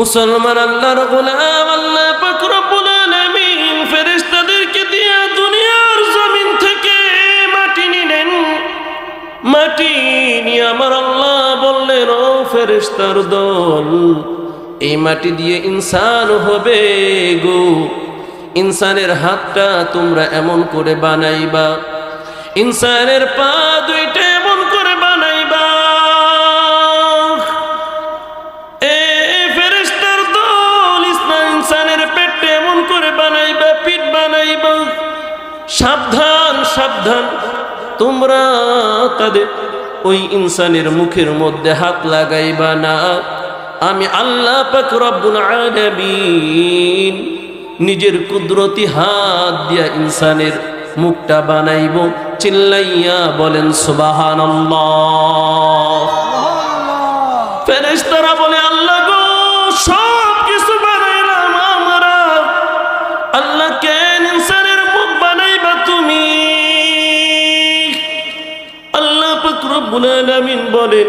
মুসলমান আল্লাহর গোলাম, আল্লাহ পাক রব্বুল আলামিন ফেরেশতাদেরকে দিয়া দুনিয়ার জমিন থেকে মাটি নিলেন। মাটি নিয়ে আমার আল্লাহ বললেন, ও ফেরেশতার দল, এই মাটি দিয়ে ইনসান হবে গো। ইনসানের হাতটা তোমরা এমন করে বানাইবা। ইনসানের পা দুইটা সাবধান তোমরা তাদের ওই ইনসানের মুখের মধ্যে হাত লাগাইবা না। আমি আল্লাহ নিজের কুদরতি হাত দিয়া ইনসানের মুখটা বানাইব। চিল্লাইয়া বলেন ফেরেশতারা বলে রব্বুল বলেন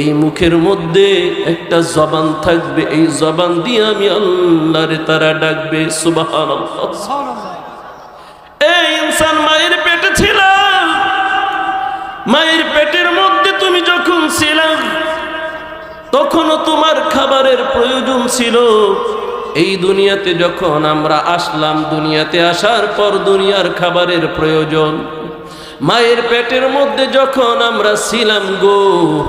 এই মুখের মধ্যে একটা জবান থাকবে, এই জবান দিয়ে আমি আল্লাহরে তারা ডাকবে, সুবহানাল্লাহ। এই ইনসান মায়ের পেটে ছিল। মায়ের পেটের মধ্যে তুমি যখন ছিলাম তখনও তোমার খাবারের প্রয়োজন ছিল। এই দুনিয়াতে যখন আমরা আসলাম, দুনিয়াতে আসার পর দুনিয়ার খাবারের প্রয়োজন। মায়ের পেটের মধ্যে যখন আমরা ছিলাম গো,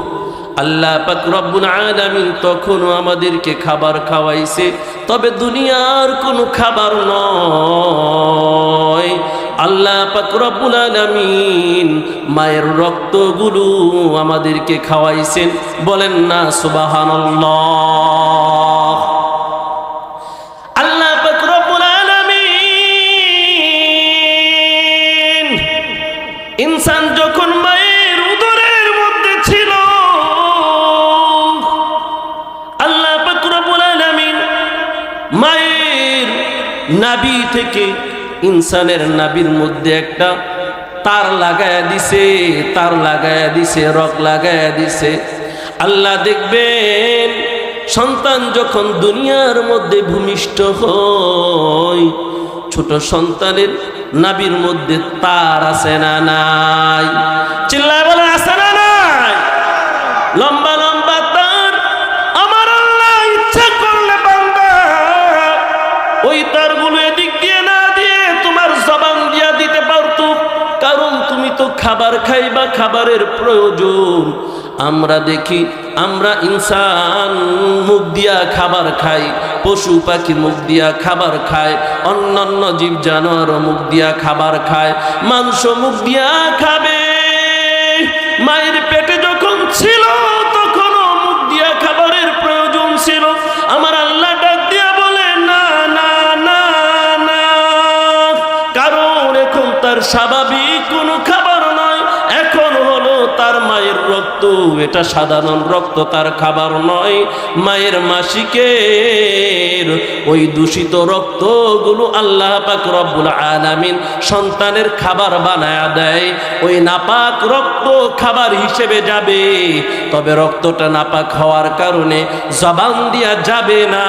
আল্লাহ পাক রব্বুল আলামিন তখনও আমাদেরকে খাবার খাওয়াইছে। তবে দুনিয়ার কোনো খাবার নয়। আল্লাহ পাক রব্বুল আলামিন মায়ের রক্তগুলো আমাদেরকে খাওয়াইছেন। বলেন না, সুবহানাল্লাহ। ইনসান যখন মায়ের উদরের মধ্যে ছিল, আল্লাহ মায়ের নাবি থেকে ইনসানের নাবির মধ্যে একটা তার লাগায় দিছে, তার লাগায়া দিছে, রক লাগায় দিছে। আল্লাহ দেখবেন, সন্তান যখন দুনিয়ার মধ্যে ভূমিষ্ঠ হয়, ছোট সন্তানের নাবির মধ্যে তার আছে না নাই? চিল্লায় বলে আছে না নাই? লম্বা লম্বা তার। আমার আল্লাহ ইচ্ছা করলে বান্দা, ওই তারগুলো এদিক দিয়ে না দিয়ে তোমার জবান দিয়া দিতে পারতো। কারণ তুমি তো খাবার খাইবা, খাবারের প্রয়োজন। আমরা দেখি আমরা ইনসান মুখ দিয়া খাবার খাই, পশু পাখি মুখ দিয়া খাবার খায়, অন্যান্য জীব জানোয়ার মুখ দিয়া খাবার খায়, মাংস মুখ দিয়া খাবে, মায়ের পেটে রক্ত এটা সাধারণ রক্ত, তার খাবার নয়। মায়ের মাসিকের ওই দূষিত রক্তগুলো আল্লাহ পাক রব্বুল আলামিন সন্তানের খাবার বানায়া দেয়। ওই নাপাক রক্ত খাবার হিসেবে যাবে, তবে রক্তটা নাপাক হওয়ার কারণে জবান দিয়া যাবে না।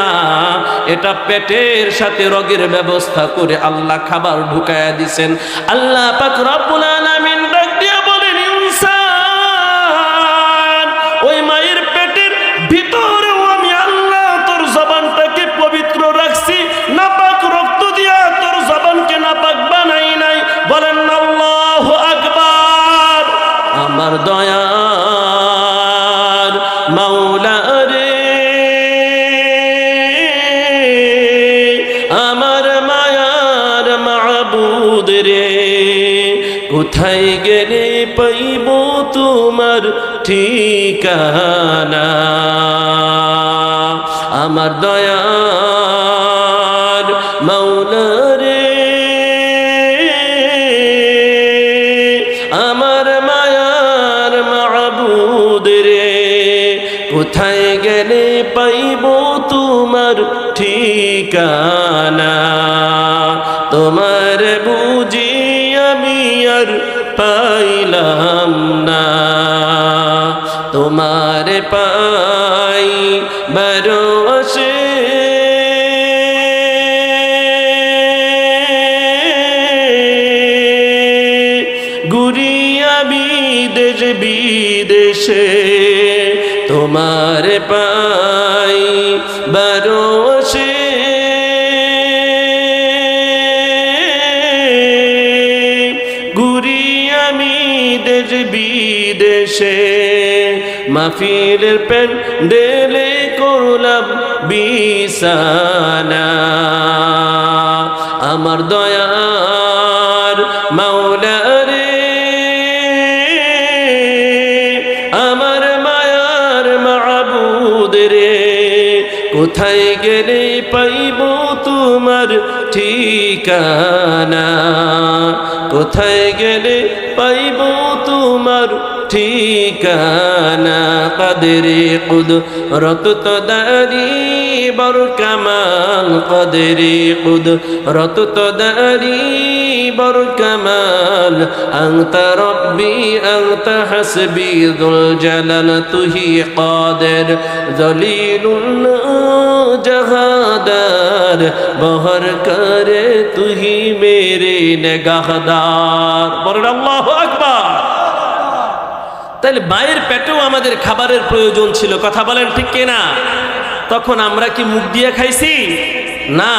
এটা পেটের সাথে রগের ব্যবস্থা করে আল্লাহ খাবার ঢুকায়া দিছেন। আল্লাহ পাক রব্বুল আলামিন মাওলা রে। আমার মায়ার মাবুদ রে। কোথায় গেলে পাইব তোমার ঠিকানা? আমার দয়ার তোমার পাই বড় আসে গুরিয়া বিদেশ বিদেশে তোমার পাই বারো মাহফিলের প্যান্ডেলে করলাম বিছানা। আমার দয়ার মাওলারে, আমার মায়ার মাবুদ রে, কোথায় গেলে পাইব তোমার ঠিকানা? কোথায় গেলে পাইব তোমার ঠিকানা কদরে কুদ, রত তো দারি কুদ, রত তো দারি বর কমাল অন্ত রব্বি অন্ত হসবি দুল জলাল তুহি কাদের জলিলুল জাহাদার, বহর করে তুহি মেরে নেগাহদার। বরদ আল্লাহু আকবার। তাহলে মায়ের পেটেও আমাদের খাবারের প্রয়োজন ছিল, কথা বলেন ঠিক কিনা? তখন আমরা কি মুখ দিয়ে খাইছি? না।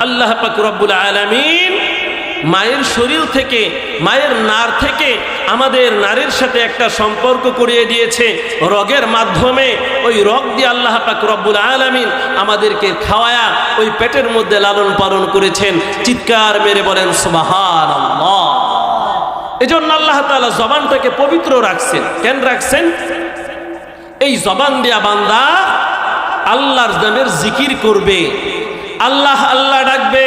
আল্লাহ পাক রব্বুল আলামিন মায়ের শরীর থেকে, মায়ের নার থেকে আমাদের নারীর সাথে একটা সম্পর্ক করিয়ে দিয়েছে। রগের মাধ্যমে ওই রগ দিয়ে আল্লাহ পাক রব্বুল আলামিন আমাদেরকে খাওয়ায়া ওই পেটের মধ্যে লালন পালন করেছেন। চিৎকার মেরে বলেন আল্লাহ এজন্য আল্লাহ তাআলা জবানটাকে পবিত্র রাখছেন। কেন রাখছেন? এই জবান দেয়া বান্দা আল্লাহর নামের জিকির করবে। আল্লাহ আল্লাহ ডাকবে,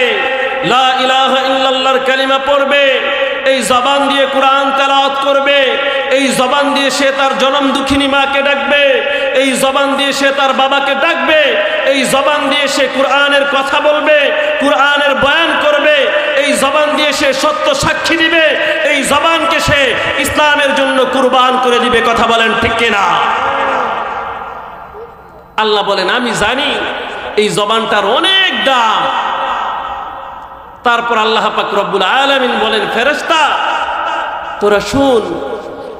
লা ইলাহা ইল্লাল্লাহর কালিমা পড়বে। এই জবান দিয়ে কোরআন তেলাওয়াত করবে। এই জবান দিয়ে সে তার জনম দুঃখিনী মাকে ডাকবে। এই জবান দিয়ে সে তার বাবাকে ডাকবে। এই জবান দিয়ে সে কোরআনের কথা বলবে, কোরআনের বয়ান করবে। এই জবান দিয়ে সে সত্য সাক্ষী দিবে। এই জবানকে সে ইসলামের জন্য কুরবান করে দিবে। কথা বলেন ঠিক কিনা? আল্লাহ বলেন, আমি জানি এই জবানটার অনেক দাম। তারপর আল্লাহ পাক রব্বুল আলামিন বলেন, ফেরেশতা, তোরা শুন,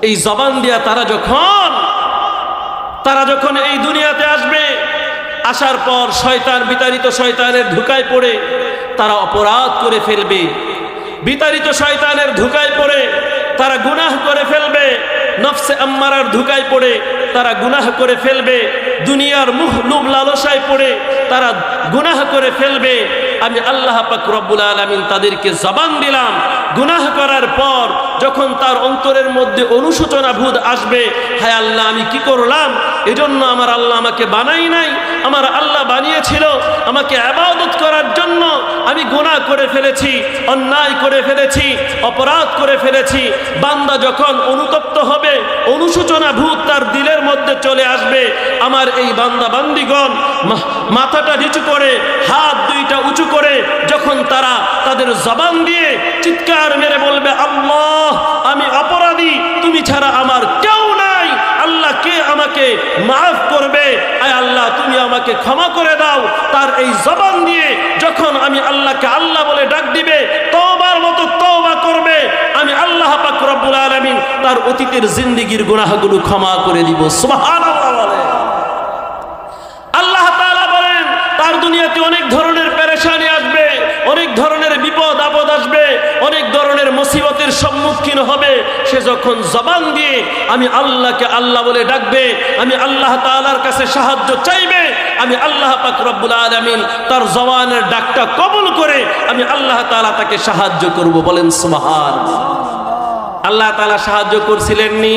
এই জবান দিয়া তারা যখন তারা যখন এই দুনিয়াতে আসবে, আসার পর শয়তান বিতাড়িত শয়তানের ধুকায় পড়ে তারা অপরাধ করে ফেলবে। বিতাড়িত শয়তানের ধুকায় পড়ে তারা গুনাহ করে ফেলবে। নফসে আম্মারার ধুকায় পড়ে তারা গুনাহ করে ফেলবে। দুনিয়ার মুখ লুব লালসায় পড়ে তারা গুনাহ করে ফেলবে। আমি আল্লাহ পাক রব্বুল আলমিন তাদেরকে জবান দিলাম। গুনাহ করার পর যখন তার অন্তরের মধ্যে অনুশোচনা ভূত আসবে, হায় আল্লাহ, আমি কি করলাম? এজন্য আমার আল্লাহ আমাকে বানাই নাই। আমার আল্লাহ বানিয়েছিল আমাকে আবাদত করার জন্য। আমি গুনাহ করে ফেলেছি, অন্যায় করে ফেলেছি, অপরাধ করে ফেলেছি। বান্দা যখন অনুতপ্ত হবে অনুশোচনা ভূত তার দিলের মধ্যে চলে আসবে। আমার এই বান্দা বান্দিগণ মাথাটা নিচু করে, হাত দুইটা উঁচু করে, যখন তারা তাদের জবান দিয়ে চিৎকার মেরে বলবে, আল্লাহ আমি অপরাধী, তুমি ছাড়া আমার কেউ নাই। আল্লাহ কে আমাকে মাফ করবে? আয় আল্লাহ, তুমি আমাকে ক্ষমা করে দাও। তার এই জবান দিয়ে যখন আমি আল্লাহকে আল্লাহ বলে ডাক দিবে, তওবার মতো তওবা করবে, আমি আল্লাহ পাক রব্বুল আলামিন তার অতীতের জিন্দেগীর গুনাহগুলো ক্ষমা করে দিব। আল্লাহ বলেন, তার দুনিয়াতে অনেক ধরনের পেরেশানি আসবে, অনেক ধরনের অনেক ধরনের মুসিবতের সম্মুখীন হবে। সে যখন জবান দিয়ে আমি আল্লাহকে আল্লাহ বলে ডাকবে, আমি আল্লাহ তাআলার কাছে সাহায্য চাইবে, আমি আল্লাহ পাক আলামিন তার জবানের ডাকটা কবল করে আমি আল্লাহ তাআলা তাকে সাহায্য করব বলেন সুবহান। আল্লাহ তাআলা সাহায্য করছিলেন নি?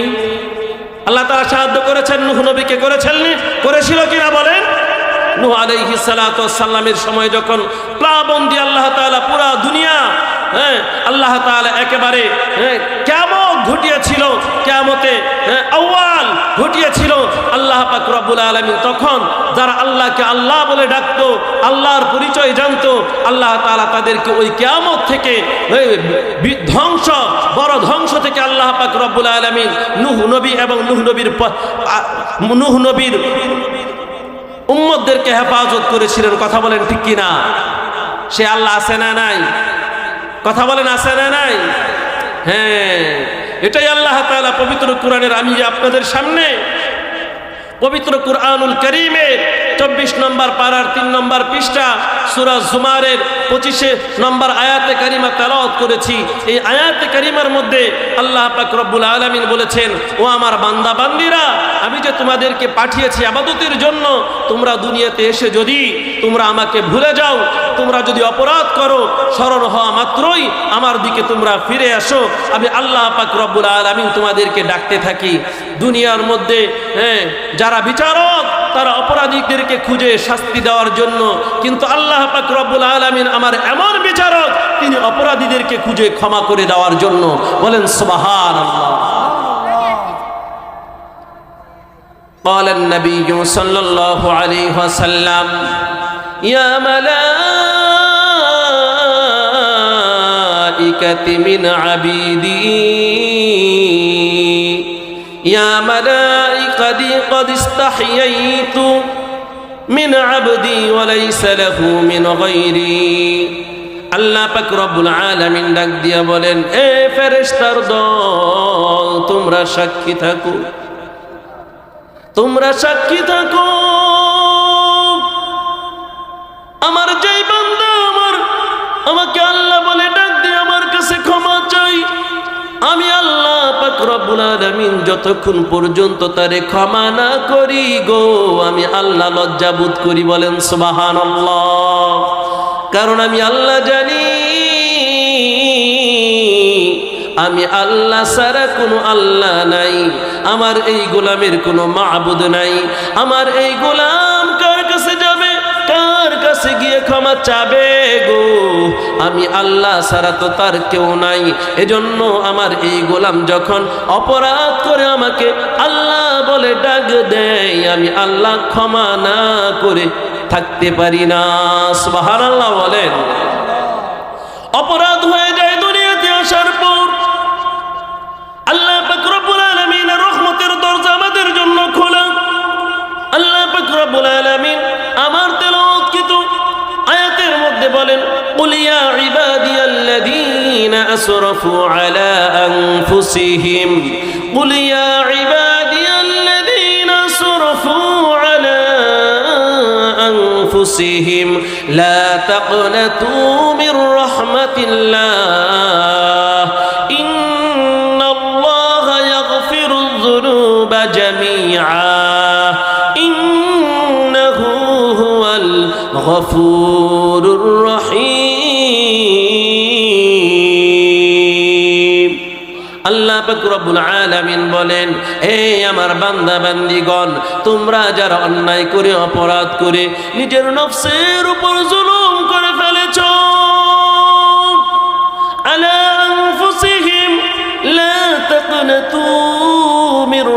আল্লাহ তাআলা সাহায্য করেছেন? নূহ নবীকে করেছেন করেছিল কিনা বলেন? নূহ আলাইহিস সালাতু ওয়াস সালামের সময় যখন প্লাবন প্লাবন্দি আল্লাহ তাআলা পুরা দুনিয়া হ্যাঁ আল্লাহ তাআলা একেবারে হ্যাঁ কেমন ঘটিয়েছিল কেমতে হ্যাঁ আউয়াল ঘটিয়েছিল। আল্লাহ পাক রব্বুল আলামিন তখন যারা আল্লাহকে আল্লাহ বলে ডাকতো, আল্লাহর পরিচয় জানতো, আল্লাহ তাআলা তাদেরকে ওই কিয়ামত থেকে ওই ধ্বংস, বড় ধ্বংস থেকে আল্লাহ পাক রব্বুল আলামিন নূহ নবী এবং নূহ নবীর নূহ নবীর উম্মদদেরকে হেফাজত করেছিলেন। কথা বলেন ঠিক কিনা? সে আল্লাহ আছে না নাই? কথা বলেন, আছে না নাই? হ্যাঁ এটাই আল্লাহ তালা পবিত্র কোরআনের আমি যে আপনাদের সামনে। পবিত্র কুরআনুল করিমে চব্বিশ নম্বর পাড়ার তিন নম্বর পৃষ্ঠা সুরাজ জুমারের পঁচিশে নম্বর আয়াতে কারিমা তেলাওয়াত করেছি। এই আয়াতে কারিমার মধ্যে আল্লাহ পাক রব্বুল আলামিন বলেছেন, ও আমার বান্দা বান্দিরা আমি যে তোমাদেরকে পাঠিয়েছি আবাদতের জন্য, তোমরা দুনিয়াতে এসে যদি তোমরা আমাকে ভুলে যাও, তোমরা যদি অপরাধ করো, স্মরণ হওয়া মাত্রই আমার দিকে তোমরা ফিরে আসো। আমি আল্লাহ পাক রব্বুল আলামিন তোমাদেরকে ডাকতে থাকি। দুনিয়ার মধ্যে হ্যাঁ যারা বিচারক তারা অপরাধীদেরকে খুঁজে শাস্তি দেওয়ার জন্য কিন্তু আল্লাহ পাক রব্বুল আলামিন আমার এমন বিচারক তিনি অপরাধীদেরকে খুঁজে ক্ষমা করে দেওয়ার জন্য বলেন সুবাহান قال النبي صلى الله عليه وسلم يا ملائكة من عبيدي يا ملائكتي قد استحييت من عبدي وليس له من غيري আল্লাহ পাক রব্বুল আলামিন ডাক দিয়া বলেন এ ফেরেশতার দল তোমরা সাক্ষী থাকো তোমরা সাক্ষী থাকো আমার যেই বান্দা আমার আমাকে আল্লাহ বলে ডাক দিয়ে আমার কাছে ক্ষমা চাই আমি আল্লাহ পাক রব্বুল যতক্ষণ পর্যন্ত তারে ক্ষমা না করি গো, আমি আল্লাহ লজ্জাবোধ করি বলেন কারণ আমি আল্লাহ জানি, আমি আল্লাহ সারা কোনো আল্লাহ নাই, আমার এই গোলামের কোনো মাহবুদ নাই, আমার এই গোলাম কাছে গিয়ে ক্ষমা চাবে গো। আমি আল্লাহ সারা তো তার কেউ নাই। এজন্য আমার এই গোলাম যখন অপরাধ করে আমাকে আল্লাহ বলে ডাক দেয়, আমি আল্লাহ ক্ষমা না করে থাকতে পারি না। সুবাহান আল্লাহ বলেন। অপরাধ হয়ে যায় দুনিয়াতে আসার পর। আল্লাহ পাক রব্বুল আলামিনের রহমতের দরজা আমাদের জন্য খোলা। আল্লাহ পাক রব্বুল আলামিন আমার رب قل يا عبادي الذين أسرفوا على أنفسهم قل يا عبادي الذين أسرفوا على أنفسهم لا تقنتوا من رحمة الله غفور আলামিন বলেন, এই আমার বান্দা বান্দিগণ তোমরা যারা অন্যায় করে, অপরাধ করে, নিজের নফসের উপর জুলুম করে ফেলেছ। আলা লা তাকনাতু মির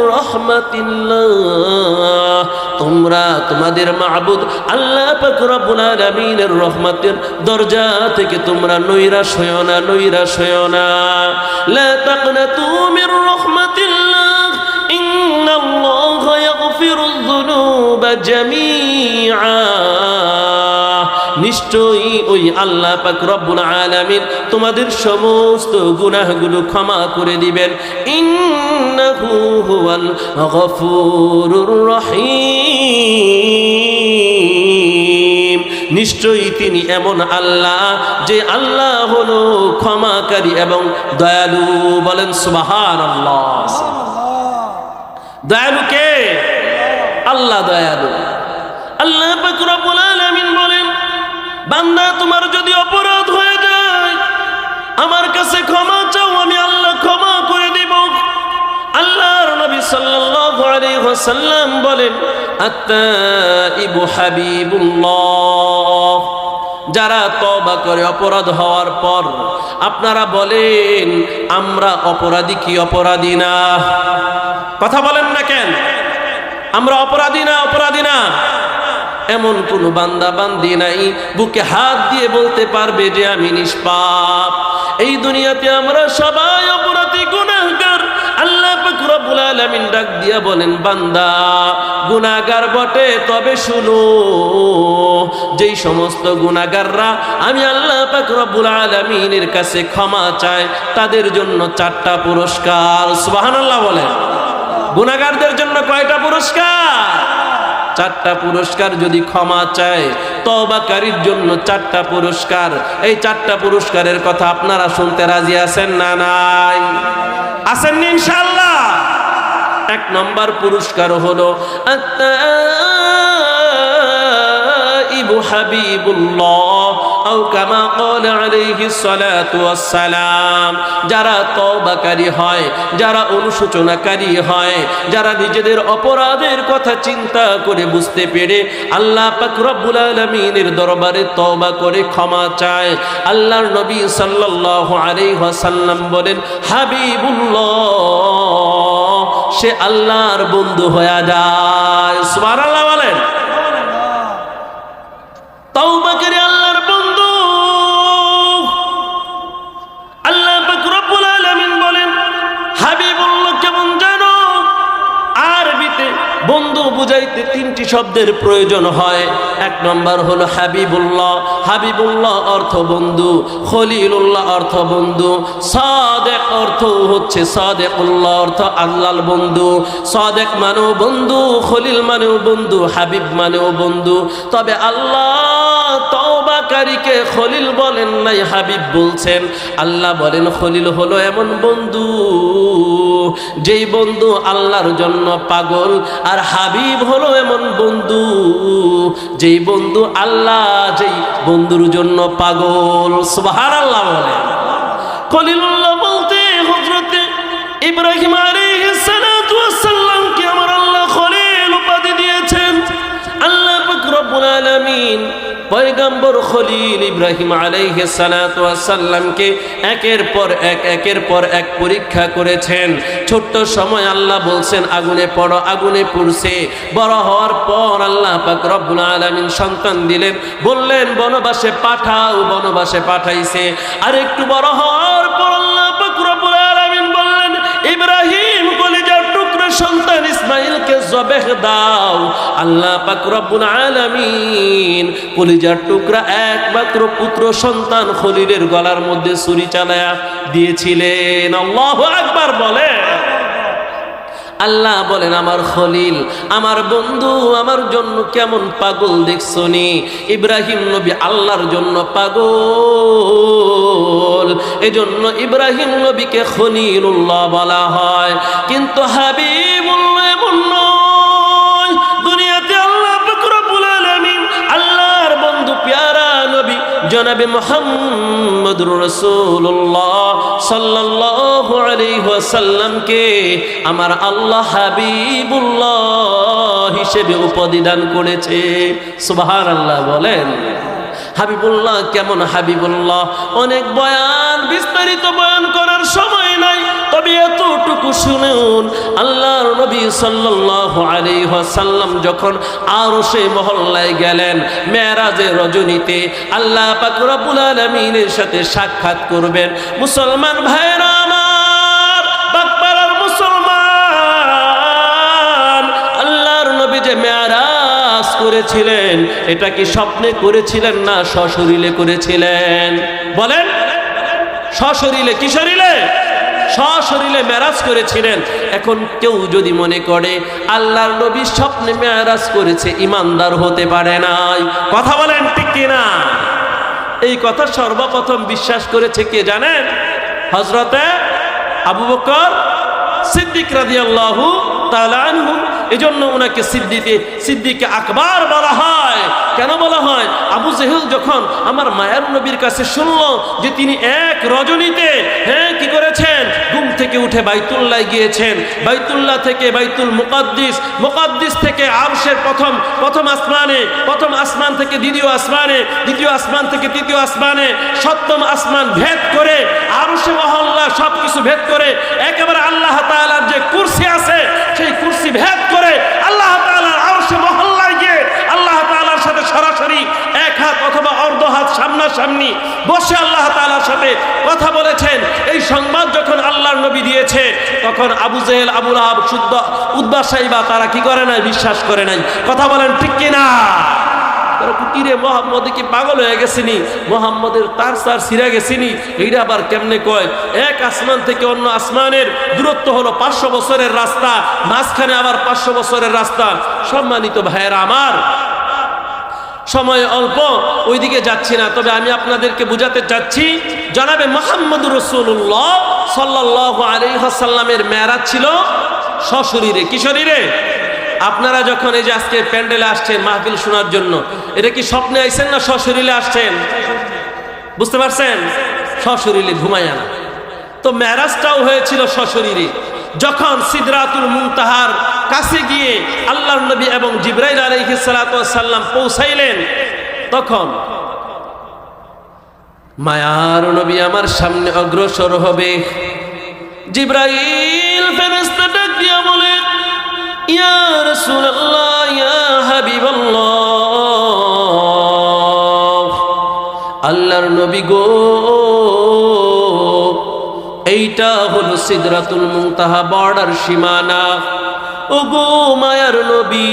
তোমরা তোমাদের মাহবুদ আল্লাহ পাক রব্বুল আলামিনের রহমতের দরজা থেকে তোমরা নৈরাশ হয়ো না, নৈরাশ হয়ো না। লা তাকনাতু মির রাহমাতিল্লাহ, ইন্নাল্লাহ ইয়াগফিরুয যুনুবা নিশ্চয়ই ওই আল্লাহ পাক রব্বুল আলামিন তোমাদের সমস্ত গুনাহগুলো ক্ষমা করে দিবেন। ইন্নাহু হুয়াল গফুরুর রহিম। নিশ্চয়ই তিনি এমন আল্লাহ যে আল্লাহ হলো ক্ষমাকারী এবং দয়ালু। বলেন সুবহানাল্লাহ। দয়ালু কে? আল্লাহ দয়ালু। আল্লাহ পাক রব্বুল আলামিন বলেন বান্দা, তোমার যদি অপরাধ হয়ে যায়, আমার কাছে ক্ষমা চাও, আমি আল্লাহ ক্ষমা করে দিব। আল্লাহর নবী সাল্লাল্লাহু আলাইহি ওয়াসাল্লাম বলেন, আত্তাইবু হাবিবুল্লাহ। যারা তবা করে অপরাধ হওয়ার পর, আপনারা বলেন, আমরা অপরাধী কি অপরাধী না? কথা বলেন না কেন? আমরা অপরাধী না অপরাধী না। এমন কোন বান্দা বান্দি নাই, বুকে হাত দিয়ে বলতে পারবে যে আমি নিষ্পাপ। এই দুনিয়াতে আমরা সবাই অপরাধী, গুনাহগার। আল্লাহ রব্বুল আলামিন ডাক দিয়া বলেন, বান্দা, গুনাহগার বটে, তবে শুনো, যেই সমস্ত গুনাহগাররা আমি আল্লাহ পাক রব্বুল আলামিনের কাছে ক্ষমা চায় তাদের জন্য চারটা পুরস্কার। সুবহানাল্লাহ বলেন। গুনাহগারদের জন্য কয়টা পুরস্কার? চারটা পুরস্কার যদি ক্ষমা চায় তবাকারীর জন্য চারটা পুরস্কার। এই চারটা পুরস্কারের কথা আপনারা শুনতে রাজি আছেন না নাই? আছেন ইনশাল্লাহ এক নম্বর পুরস্কার হলো আত্তাইবু হাবিবুল্লাহ। আও কামা করে আল্লাহ রব্বুল আলামিনের দরবারে তওবা করে ক্ষমা চায়। আল্লাহর নবী সাল্লাল্লাহু বলেন, হাবিবুল্লাহ, সে আল্লাহর বন্ধু হয়ে যায়। বলেন। তওবাকারী আল্লাহর বন্ধু বন্ধু বুঝাইতে তিনটি শব্দের প্রয়োজন হয়। এক নম্বর হলো হাবিবুল্লাহ। হাবিবুল্লাহ অর্থ বন্ধু, খলিলুল্লাহ অর্থ বন্ধু, সাদেক অর্থ হচ্ছে সাদেকুল্লাহ অর্থ আল্লাহর বন্ধু। সাদেক মানেও বন্ধু, খলিল মানেও বন্ধু, হাবিব মানেও বন্ধু। তবে আল্লাহ তওবাকারীকে খলিল বলেন নাই, হাবিব বলছেন। আল্লাহ বলেন, খলিল হলো এমন বন্ধু, যেই বন্ধু আল্লাহর জন্য পাগল, আর হাবিব হলো এমন বন্ধু, যেই বন্ধু আল্লাহ, যেই বন্ধুর জন্য পাগল। সুবহানাল্লাহ বলে। খলিলুল্লাহ বলতে হযরতে ইব্রাহিম আলাইহিস পয়গম্বর খলিল ইব্রাহিম আলাইহিস সালাতু ওয়াস সালামকে একের পর এক, একের পর এক পরীক্ষা করেছেন। ছোট্ট সময় আল্লাহ বলছেন, আগুনে পড়ো, আগুনে পুড়ছে। বড় হওয়ার পর আল্লাহ পাক রব্বুল আলামিন সন্তান দিলেন। বললেন, বনবাসে পাঠাও, বনবাসে পাঠাইছে। আর একটু বড় হওয়ার পর আল্লাহ পাক রব্বুল আলামিন বললেন, ইব্রাহিম জবেহ দাও। আল্লাহ পাক রব্বুল আলামিন কলিজার টুকরা একমাত্র পুত্র সন্তান খলিলের গলার মধ্যে ছুরি চালায়া দিয়েছিলেন। আল্লাহু আকবার বলে আল্লাহ বলেন, আমার খলিল, আমার বন্ধু, আমার জন্য কেমন পাগল দেখছ নি ইব্রাহিম নবী আল্লাহর জন্য পাগল। এজন্য ইব্রাহিম নবীকে খলিলুল্লাহ বলা হয়। কিন্তু হাবিবুল্লাহ জনাবে মোহাম্মদ রসুল্লাহ সাল্লাহ আলী ওয়াসাল্লামকে আমার আল্লাহ হাবিবুল্লাহ হিসেবে উপদিদান করেছে। সুবাহ আল্লাহ বলেন। হাবিবুল্লাহ, কেমন হাবিবুল্লাহ? অনেক বয়ান, বিস্তারিত বয়ান করার সময় নাই, তবে এতটুকু শুনুন, আল্লাহর নবী সাল্লাল্লাহু আলাইহি ওয়াসাল্লাম যখন আরশে মহল্লায় গেলেন, মেরাজে রজনীতে, আল্লাহ পাক রব্বুল আলামিনের সাথে সাক্ষাৎ করবেন। মুসলমান ভাইরা করেছিলেন। এটা কি স্বপ্নে করেছিলেন না সশরীরে করেছিলেন? বলেন। সশরীরে কি শরীরে? সশরীরে মেরাজ করেছিলেন। এখন কেউ যদি মনে করে, আল্লাহর নবী স্বপ্নে মেরাজ করেছে, ইমানদার হতে পারে নাই। কথা বলেন ঠিক কিনা? এই কথা সর্বপ্রথম বিশ্বাস করেছে কে জানেন? হজরতে আবু বকর সিদ্দিক রাদিয়াল্লাহু তাআলা আনহু। এজন্য ওনাকে সিদ্দিকে সিদ্দিকে আকবার বলা হয়। কেন বলা হয়? আবু জেহেল যখন আমার মায়ার নবীর কাছে শুনলো যে তিনি এক রজনীতে হ্যাঁ কি করেছেন? ঘুম থেকে উঠে বাইতুল্লাহ গিয়েছেন। বাইতুল্লাহ থেকে বাইতুল মুকাদ্দিস মুকাদ্দিস থেকে আরশের প্রথম প্রথম আসমানে, প্রথম আসমান থেকে দ্বিতীয় আসমানে, দ্বিতীয় আসমান থেকে তৃতীয় আসমানে, সপ্তম আসমান ভেদ করে, আরশে মহল্লা সব কিছু ভেদ করে, একেবারে আল্লাহ তাআলার যে কুরসি আছে, সেই কুরসি ভেদ করে, আল্লাহ তাআলার আরশে মহল্লায় গিয়ে আল্লাহ তাআলার সাথে সরাসরি এক হাত অথবা অর্ধ হাত সামনে সামনাসামনি বসে আল্লাহ তাআলার সাথে কথা বলেছেন। এই সংবাদ যখন আল্লাহর নবী দিয়েছে, তখন আবু জেহেল আবুল আহাব শুদ্ধ উদ্বাস সাহিবা তারা কি করে নাই? বিশ্বাস করে নাই। কথা বলেন, ঠিক কিনা? মোহাম্মদ কি পাগল হয়ে মোহাম্মদের তার সার সিরা এইটা আবার কেমনে কয়? এক আসমান থেকে অন্য আসমানের দূরত্ব হলো পাঁচশো বছরের রাস্তা। মাঝখানে আবার পাঁচশো বছরের রাস্তা। সম্মানিত ভাইয়েরা আমার সময় অল্প, ওইদিকে যাচ্ছি না। তবে আমি আপনাদেরকে বুঝাতে চাচ্ছি, জনাবে মোহাম্মদ রসুল্লাহ সাল্লাহ আলিহাসাল্লামের মেয়ারাজ ছিল সশরীরে। কি শরীরে? আপনারা যখন এই যে আজকে প্যান্ডেলে আসছেন মাহফিল শোনার জন্য, এটা কি স্বপ্নে আইছেন না সশরীরে আসছেন? বুঝতে পারছেন? সশরীরে ঘুমায় না। তো মেরাজটাও হয়েছিল সশরীরে। যখন সিদরাতুল মুনতাহার কাছে গিয়ে আল্লাহর নবী এবং জিব্রাইল আলাইহিস সালাতু সাল্লাম পৌঁছাইলেন, তখন মায়ার নবী আমার সামনে অগ্রসর হবে। জিব্রাইল বলে আল্লাহর নবী গো এইটা হলো সিদরাতুল মুনতাহা, বর্ডার সীমানা। ও গো মায়ার নবী,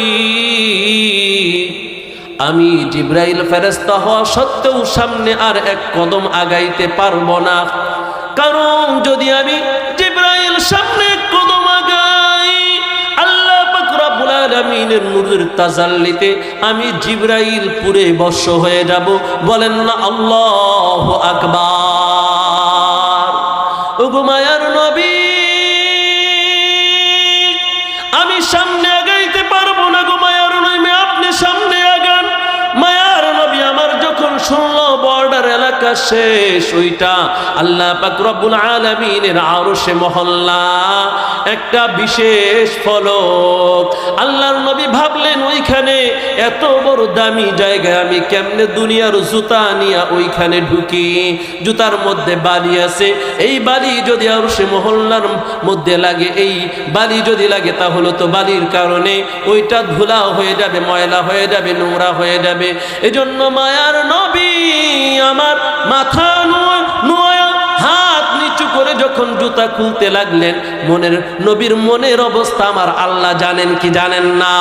আমি জিব্রাইল ফেরেস্তা হওয়া সত্ত্বেও সামনে আর এক কদম আগাইতে পারব না। কারণ যদি আমি জিব্রাইল সামনে কদম আগাই, আল্লাহ পাক রব্বুল আলামিনের নূরের তাজাল্লিতে আমি জিব্রাইল পুরে বর্ষ হয়ে যাব। বলেন না, আল্লাহু আকবার। শেষ ওইটা আল্লাহ আলামিনের আরশে মহল্লা, একটা বিশেষ ফলক। আল্লাহর নবী ভাবলেন, ওইখানে এত বড় দামি জায়গায় আমি কেমনে দুনিয়ার জুতা নিয়ে ওইখানে ঢুকি? জুতার মধ্যে বালি আছে। এই বালি যদি আর সে মহল্লার মধ্যে লাগে, এই বালি যদি লাগে তাহলে তো বালির কারণে ওইটা ধুলা হয়ে যাবে, ময়লা হয়ে যাবে, নোংরা হয়ে যাবে। এজন্য মায়ার নবী আমার মাথা হাত নিচু করে যখন জুতা খুলতে লাগলেন, মনের, নবীর মনের অবস্থা আমার আল্লাহ জানেন কি জানেন না।